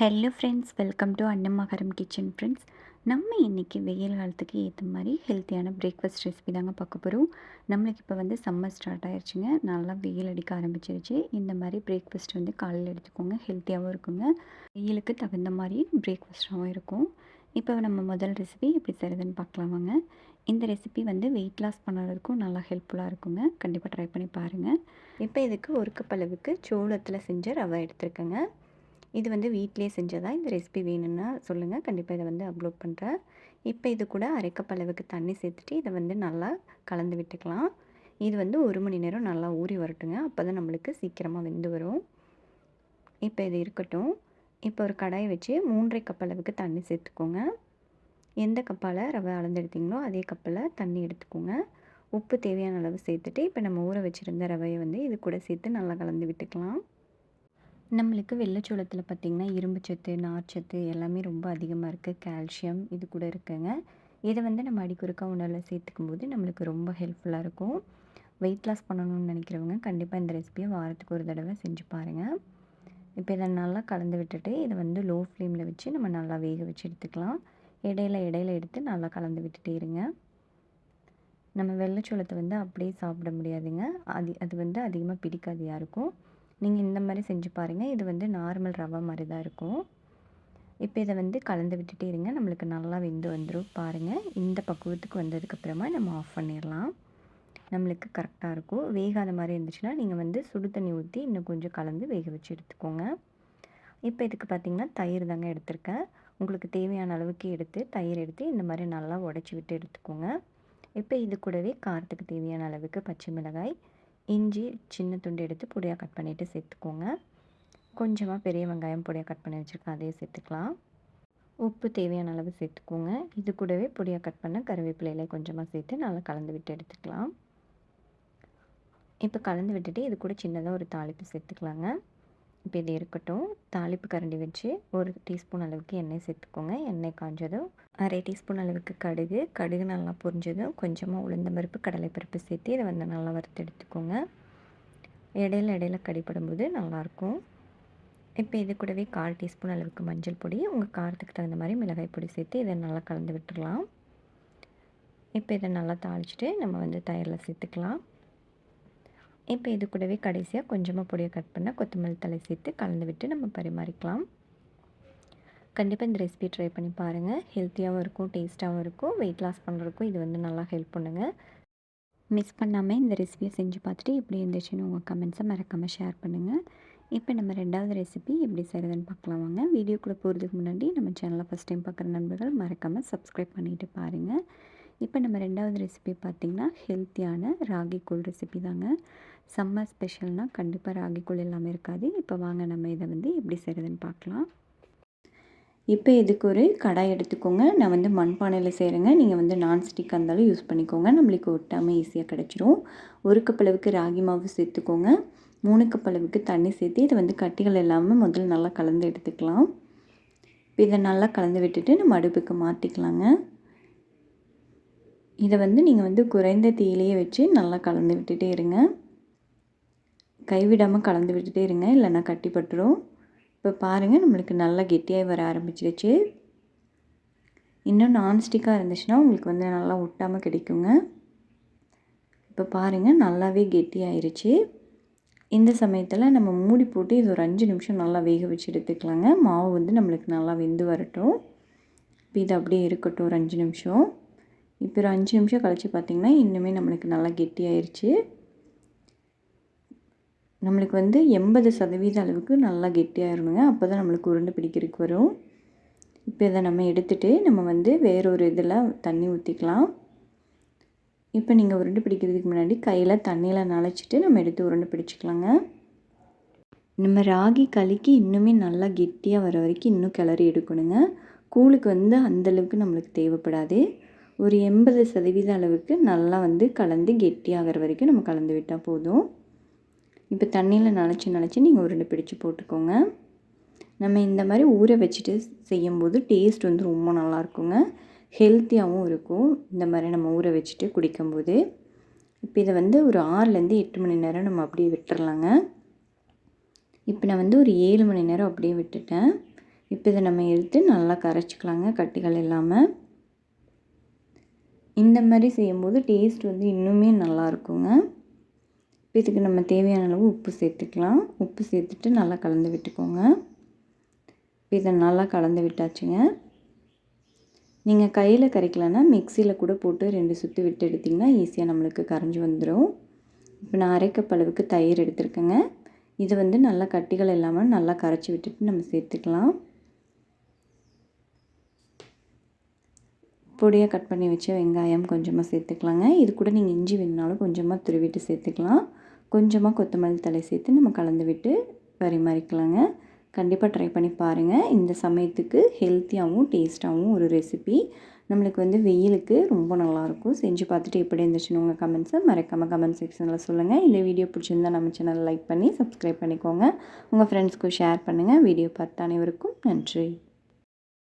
Hello friends welcome to Annamakaram kitchen friends நம்ம இன்றைக்கி வெயில் காலத்துக்கு ஏற்ற மாதிரி ஹெல்த்தியான பிரேக்ஃபாஸ்ட் ரெசிபி தாங்க பார்க்க போகிறோம் நம்மளுக்கு இப்போ வந்து சம்மர் ஸ்டார்ட் ஆயிடுச்சுங்க நல்லா வெயில் அடிக்க ஆரம்பிச்சிருச்சு. இந்த மாதிரி பிரேக்ஃபாஸ்ட் வந்து காலையில் எடுத்துக்கோங்க. ஹெல்த்தியாகவும் இருக்குங்க. வெயிலுக்கு தகுந்த மாதிரி பிரேக்ஃபாஸ்ட்டாகவும் இருக்கும். இப்போ நம்ம முதல் ரெசிபி எப்படி செய்கிறதுன்னு பார்க்கலாம் வாங்க. இந்த ரெசிபி வந்து வெயிட் லாஸ் பண்ணுறதுக்கும் நல்லா ஹெல்ப்ஃபுல்லாக இருக்குங்க. கண்டிப்பாக ட்ரை பண்ணி பாருங்கள் இப்போ இதுக்கு ஒரு கப் அளவுக்கு சோளத்தில் செஞ்ச ரவை எடுத்துருக்கேங்க. இது வந்து வீட்டிலே செஞ்சதா? இந்த ரெசிபி வேணும்னா சொல்லுங்கள் கண்டிப்பாக இதை வந்து அப்லோட் பண்ணுறேன் இப்போ இது கூட அரைக்கப்பளவுக்கு தண்ணி சேர்த்துட்டு இதை வந்து நல்லா கலந்து விட்டுக்கலாம். இது வந்து ஒரு மணி நேரம் நல்லா ஊறி வரட்டுங்க. அப்போ தான் நம்மளுக்கு சீக்கிரமாக வெந்து வரும். இப்போ இது இருக்கட்டும். இப்போ ஒரு கடாயை வச்சு மூன்றரை கப் அளவுக்கு தண்ணி சேர்த்துக்கோங்க. எந்த கப்பால் ரவை அளந்தெடுத்தீங்களோ அதே கப்பில் தண்ணி எடுத்துக்கோங்க. உப்பு தேவையான அளவு சேர்த்துட்டு இப்போ நம்ம ஊற வச்சுருந்த ரவையை வந்து இது கூட சேர்த்து நல்லா கலந்து விட்டுக்கலாம். நம்மளுக்கு வெள்ளைச்சோளத்தில் பார்த்திங்கன்னா இரும்பு சத்து நார்ச்சத்து எல்லாமே ரொம்ப அதிகமாக இருக்குது கால்சியம் இது கூட இருக்குங்க. இதை வந்து நம்ம அடிக்குறுக்கா உணவில் சேர்த்துக்கும் போது நம்மளுக்கு ரொம்ப ஹெல்ப்ஃபுல்லாக இருக்கும். வெயிட் லாஸ் பண்ணணும்னு நினைக்கிறவங்க கண்டிப்பாக இந்த ரெசிபியை வாரத்துக்கு ஒரு தடவை செஞ்சு பாருங்கள் இப்போ இதை நல்லா கலந்து விட்டுட்டு இதை வந்து லோ ஃப்ளேமில் வச்சு நம்ம நல்லா வேக வச்சு எடுத்துக்கலாம். இடையில இடையில எடுத்து நல்லா கலந்து விட்டுட்டே இருங்க. நம்ம வெள்ளைச்சோளத்தை வந்து அப்படியே சாப்பிட முடியாதுங்க. அது அது வந்து அதிகமாக பிடிக்காது யாருக்கும். நீங்கள் இந்த மாதிரி செஞ்சு பாருங்கள் இது வந்து நார்மல் ரவை மாதிரி தான் இருக்கும். இப்போ இதை வந்து கலந்து விட்டுட்டே இருங்க. நம்மளுக்கு நல்லா வெந்து வந்துடும் பாருங்கள் இந்த பக்குவத்துக்கு வந்ததுக்கப்புறமா நம்ம ஆஃப் பண்ணிடலாம். நம்மளுக்கு கரெக்டாக இருக்கும். வேகாத மாதிரி இருந்துச்சுன்னா நீங்கள் வந்து சுடு தண்ணி ஊற்றி இன்னும் கொஞ்சம் கலந்து வேக வச்சு எடுத்துக்கோங்க. இப்போ இதுக்கு பார்த்திங்கன்னா தயிர் தாங்க எடுத்திருக்கேன். உங்களுக்கு தேவையான அளவுக்கு எடுத்து தயிர் எடுத்து இந்த மாதிரி நல்லா உடச்சி விட்டு எடுத்துக்கோங்க. இப்போ இது கூடவே காரத்துக்கு தேவையான அளவுக்கு பச்சை மிளகாய் இஞ்சி சின்ன துண்டு எடுத்து பொடியாக கட் பண்ணிவிட்டு சேர்த்துக்கோங்க. கொஞ்சமாக பெரிய வெங்காயம் பொடியாக கட் பண்ணி வச்சுருக்கேன் அதையே சேர்த்துக்கலாம். உப்பு தேவையான அளவு சேர்த்துக்கோங்க. இது கூடவே பொடியாக கட் பண்ண கருவேப்பிலையில கொஞ்சமாக சேர்த்து நல்லா கலந்து விட்டு எடுத்துக்கலாம். இப்போ கலந்து விட்டுட்டு இது கூட சின்னதாக ஒரு தாளிப்பு சேர்த்துக்கலாங்க. இப்போ இது இருக்கட்டும் தாளிப்பு கரண்டி வச்சு ஒரு டீஸ்பூன் அளவுக்கு எண்ணெய் சேர்த்துக்கோங்க. எண்ணெய் காஞ்சதும் அரை டீஸ்பூன் அளவுக்கு கடுகு கடுகு நல்லா பொரிஞ்சதும் கொஞ்சமாக உளுந்த பருப்பு கடலைப்பருப்பு சேர்த்து இதை வந்து நல்லா வறுத்து எடுத்துக்கோங்க. இடையில இடையில கடிப்படும்போது நல்லாயிருக்கும் இப்போ இது கூடவே கால் டீஸ்பூன் அளவுக்கு மஞ்சள் பொடி உங்கள் காரத்துக்கு தகுந்த மாதிரி மிளகாய் பொடி சேர்த்து இதை நல்லா கலந்து விட்டுடலாம் இப்போ இதை நல்லா தாளிச்சிட்டு நம்ம வந்து தயிரில் சேர்த்துக்கலாம். இப்போ இது கூடவே கடைசியாக கொஞ்சமாக பொடியை கட் பண்ணால் கொத்தமல்லி தலை சேர்த்து கலந்து விட்டு நம்ம பரிமாறிக்கலாம். கண்டிப்பாக இந்த ரெசிபி ட்ரை பண்ணி பாருங்கள் ஹெல்த்தியாகவும் இருக்கும் டேஸ்ட்டாகவும் இருக்கும் வெயிட் லாஸ் பண்ணுறதுக்கும் இது வந்து நல்லா ஹெல்ப் பண்ணுங்கள் மிஸ் பண்ணாமல் இந்த ரெசிபியை செஞ்சு பார்த்துட்டு எப்படி இருந்துச்சுன்னு உங்கள் கமெண்ட்ஸை மறக்காமல் ஷேர் பண்ணுங்கள் இப்போ நம்ம ரெண்டாவது ரெசிபி எப்படி செய்கிறதுன்னு பார்க்கலாம் வாங்க. வீடியோக்குள்ளே போகிறதுக்கு முன்னாடி நம்ம சேனலை ஃபஸ்ட் டைம் பார்க்குற நண்பர்கள் மறக்காமல் சப்ஸ்கிரைப் பண்ணிவிட்டு பாருங்கள் இப்போ நம்ம ரெண்டாவது ரெசிபி பார்த்திங்கன்னா ஹெல்த்தியான ராகி கூழ் ரெசிபி தாங்க. சம்மர் ஸ்பெஷல்னால் கண்டிப்பாக ராகிக்குள் கூழ் எல்லாமே இருக்காது. இப்போ வாங்க நம்ம இதை வந்து எப்படி செய்கிறதுன்னு பார்க்கலாம். இப்போ இதுக்கு ஒரு கடாய் எடுத்துக்கோங்க. நான் வந்து மண்பானையில் செய்கிறேங்க நீங்கள் வந்து நான்ஸ்டிக் இருந்தாலும் யூஸ் பண்ணிக்கோங்க. நம்மளுக்கு ஒட்டாமல் ஈஸியாக கிடச்சிரும். ஒரு கப் அளவுக்கு ராகி மாவு சேர்த்துக்கோங்க. மூணு கப் அளவுக்கு தண்ணி சேர்த்து இதை வந்து கட்டிகள் இல்லாமல் முதல்ல நல்லா கலந்து எடுத்துக்கலாம். இப்போ இதை நல்லா கலந்து விட்டுட்டு நம்ம அடுப்புக்கு மாற்றிக்கலாங்க இதை வந்து நீங்கள் வந்து குறைந்த தீயிலையே வச்சு நல்லா கலந்து விட்டுட்டே இருங்க. கைவிடாமல் கலந்து விட்டுட்டே இருங்க இல்லைன்னா கட்டிப்பட்டுரும். இப்போ பாருங்கள் நம்மளுக்கு நல்லா கெட்டியாக வர ஆரம்பிச்சிருச்சு. இன்னும் நான்ஸ்டிக்காக இருந்துச்சுன்னா உங்களுக்கு வந்து நல்லா ஒட்டாமல் கிடைக்குங்க. இப்போ பாருங்கள் நல்லாவே கெட்டியாயிருச்சு. இந்த சமயத்தில் நம்ம மூடி போட்டு இது ஒரு அஞ்சு நிமிஷம் நல்லா வேக வச்சு எடுத்துக்கலாங்க. மாவு வந்து நம்மளுக்கு நல்லா வெந்து வரட்டும். இப்போ இது அப்படியே இருக்கட்டும் ஒரு அஞ்சு நிமிஷம். இப்போ ஒரு அஞ்சு நிமிஷம் கழித்து பார்த்திங்கன்னா இன்னுமே நம்மளுக்கு நல்லா கெட்டியாயிருச்சு. நம்மளுக்கு வந்து எண்பது சதவீத அளவுக்கு நல்லா கெட்டியாயிருணுங்க அப்போ தான் நம்மளுக்கு உருண்டை பிடிக்கிறதுக்கு வரும். இப்போ இதை நம்ம எடுத்துகிட்டு நம்ம வந்து வேறொரு இதில் தண்ணி ஊற்றிக்கலாம் இப்போ நீங்கள் உருண்டை பிடிக்கிறதுக்கு முன்னாடி கையில் தண்ணியில் நனைச்சிட்டு நம்ம எடுத்து உருண்டை பிடிச்சிக்கலாங்க. நம்ம ராகி களிக்கு இன்னுமே நல்லா கெட்டியாக வர வரைக்கும் இன்னும் கிளறி எடுக்கணுங்க. கூழுக்கு வந்து அந்தளவுக்கு நம்மளுக்கு தேவைப்படாது. ஒரு எண்பது சதவீத அளவுக்கு நல்லா வந்து கலந்து கெட்டியாகிற வரைக்கும் நம்ம கலந்து விட்டால் போதும். இப்போ தண்ணியில் நனைச்சி நனைச்சி நீங்கள் உருண்டை பிடிச்சி போட்டுக்கோங்க. நம்ம இந்த மாதிரி ஊற வச்சுட்டு செய்யும்போது டேஸ்ட் வந்து ரொம்ப நல்லாயிருக்குங்க ஹெல்த்தியாகவும் இருக்கும். இந்த மாதிரி நம்ம ஊற வச்சுட்டு குடிக்கும்போது. இப்போ இதை வந்து ஒரு ஆறுலேருந்து எட்டு மணி நேரம் நம்ம அப்படியே விட்டுறலாங்க. இப்போ நான் வந்து ஒரு ஏழு மணி நேரம் அப்படியே விட்டுட்டேன். இப்போ இதை நம்ம எடுத்து நல்லா கரைச்சிக்கலாங்க கட்டிகள் இல்லாமல் இந்த மாதிரி செய்யும்போது டேஸ்ட் வந்து இன்னுமே நல்லாயிருக்குங்க இப்போ இதுக்கு நம்ம தேவையான அளவு உப்பு சேர்த்துக்கலாம். உப்பு சேர்த்துட்டு நல்லா கலந்து விட்டுக்கோங்க. இப்போ இதை நல்லா கலந்து விட்டாச்சுங்க. நீங்கள் கையில் கரைக்கலன்னா மிக்சியில் கூட போட்டு ரெண்டு சுற்றி விட்டு எடுத்திங்கன்னா ஈஸியாக நம்மளுக்கு கரைஞ்சி வந்துடும் இப்போ நான் அரைக்கப் அளவுக்கு தயிர் எடுத்துருக்கேங்க. இது வந்து நல்லா கட்டிகள் இல்லாமல் நல்லா கரைச்சி விட்டுட்டு நம்ம சேர்த்துக்கலாம். பொடியாக கட் பண்ணி வச்ச வெங்காயம் கொஞ்சமாக சேர்த்துக்கலாங்க. இது கூட நீங்கள் இஞ்சி வேணுனாலும் கொஞ்சமாக துருவிட்டு சேர்த்துக்கலாம். கொஞ்சமாக கொத்தமல்லி தலை சேர்த்து நம்ம கலந்து விட்டு பரிமாறிக்கலாங்க. கண்டிப்பாக ட்ரை பண்ணி பாருங்கள் இந்த சமயத்துக்கு ஹெல்த்தியாகவும் டேஸ்ட்டாகவும் ஒரு ரெசிபி நம்மளுக்கு வந்து வெயிலுக்கு ரொம்ப நல்லாயிருக்கும். செஞ்சு பார்த்துட்டு எப்படி இருந்துச்சுன்னு உங்கள் கமெண்ட்ஸை மறக்காமல் கமெண்ட் செக்ஷனில் சொல்லுங்கள் இந்த வீடியோ பிடிச்சிருந்தால் நம்ம சேனல் லைக் பண்ணி சப்ஸ்கிரைப் பண்ணிக்கோங்க. உங்கள் ஃப்ரெண்ட்ஸ்க்கு ஷேர் பண்ணுங்கள் வீடியோ பார்த்த அனைவருக்கும் நன்றி.